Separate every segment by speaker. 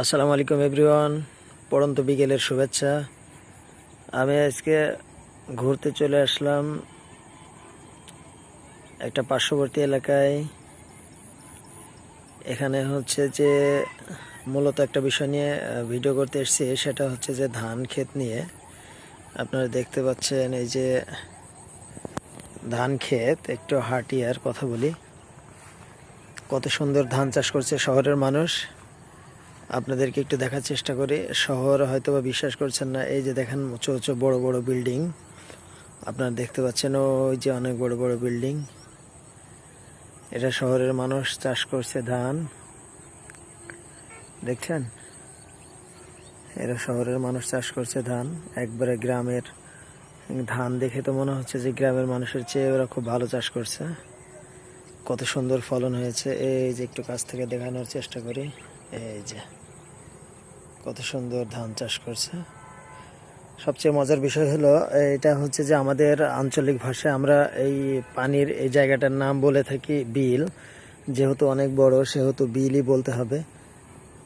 Speaker 1: আসসালামু আলাইকুম এভরিওয়ান পড়ন্ত বিকেলের শুভেচ্ছা। আমি আজকে ঘুরতে চলে আসলাম একটা পার্শ্ববর্তী এলাকায়। এখানে হচ্ছে যে মূলত একটা বিষয় নিয়ে ভিডিও করতে এসেছি, সেটা হচ্ছে যে ধান ক্ষেত নিয়ে। আপনারা দেখতে পাচ্ছেন এই যে ধান ক্ষেত, একটু হাটিয়ার কথা বলি। কত সুন্দর ধান চাষ করছে শহরের মানুষ। আপনাদেরকে একটু দেখার চেষ্টা করি। শহর হয়তো বা বিশ্বাস করছেন না, এই যে দেখেন উঁচু উঁচু বড় বড় বিল্ডিং। আপনারা দেখতে পাচ্ছেন ওই যে অনেক বড় বড় বিল্ডিং। এটা শহরের মানুষ চাষ করছে ধান। দেখছেন? এরা শহরের মানুষ চাষ করছে ধান। একবারে গ্রামের ধান দেখে তো মনে হচ্ছে যে গ্রামের মানুষের চেয়ে ওরা খুব ভালো চাষ করছে। কত সুন্দর ফলন হয়েছে। এই যে একটু কাছ থেকে দেখানোর চেষ্টা করি। এই যে, কত সুন্দর ধান চাষ করছে। সবচেয়ে মজার বিষয় হলো, এটা হচ্ছে যে আমাদের আঞ্চলিক ভাষায় আমরা এই পানির এই জায়গাটার নাম বলে থাকি বিল। যেহেতু অনেক বড়, সেহেতু বিলই বলতে হবে।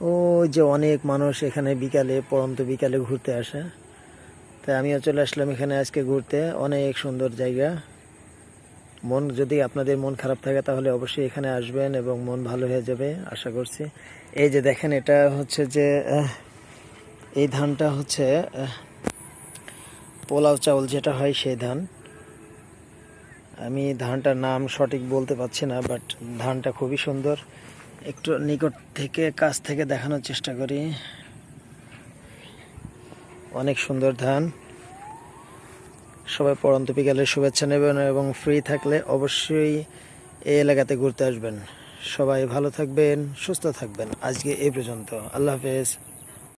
Speaker 1: ওই যে অনেক মানুষ এখানে বিকালে, পরন্ত বিকালে ঘুরতে আসে। তাই আমিও চলে আসলাম এখানে আজকে ঘুরতে। অনেক সুন্দর জায়গা। মন যদি আপনাদের মন খারাপ থাকে, তাহলে অবশ্যই এখানে আসবেন এবং মন ভালো হয়ে যাবে, আশা করছি। এই যে দেখেন, এটা হচ্ছে যে এই ধানটা হচ্ছে পোলাও চাউল যেটা হয় সেই ধান। আমি ধানটার নাম সঠিক বলতে পারছি না বাট ধানটা খুবই সুন্দর। একটু নিকট থেকে, কাছ থেকে দেখানোর চেষ্টা করি। অনেক সুন্দর ধান। সবাই পরন্ত বিকালের শুভেচ্ছা নেবেন এবং ফ্রি থাকলে অবশ্যই এই এলাকাতে ঘুরতে আসবেন। সবাই ভালো থাকবেন, সুস্থ থাকবেন। আজকে এই পর্যন্ত। আল্লাহ হাফেজ।